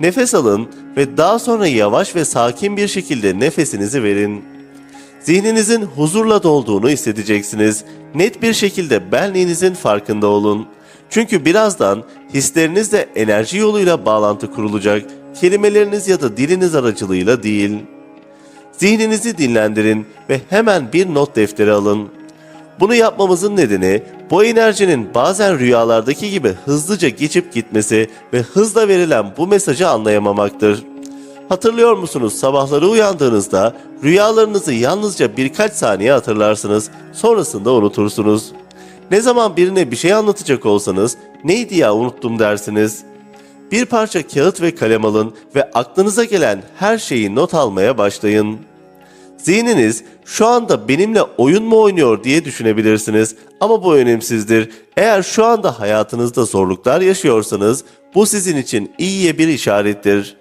Nefes alın ve daha sonra yavaş ve sakin bir şekilde nefesinizi verin. Zihninizin huzurla dolduğunu hissedeceksiniz. Net bir şekilde benliğinizin farkında olun. Çünkü birazdan hislerinizle enerji yoluyla bağlantı kurulacak. Kelimeleriniz ya da diliniz aracılığıyla değil. Zihninizi dinlendirin ve hemen bir not defteri alın. Bunu yapmamızın nedeni bu enerjinin bazen rüyalardaki gibi hızlıca geçip gitmesi ve hızla verilen bu mesajı anlayamamaktır. Hatırlıyor musunuz sabahları uyandığınızda rüyalarınızı yalnızca birkaç saniye hatırlarsınız, sonrasında unutursunuz. Ne zaman birine bir şey anlatacak olsanız neydi ya unuttum dersiniz. Bir parça kağıt ve kalem alın ve aklınıza gelen her şeyi not almaya başlayın. Zihniniz şu anda benimle oyun mu oynuyor diye düşünebilirsiniz ama bu önemsizdir. Eğer şu anda hayatınızda zorluklar yaşıyorsanız bu sizin için iyiye bir işarettir.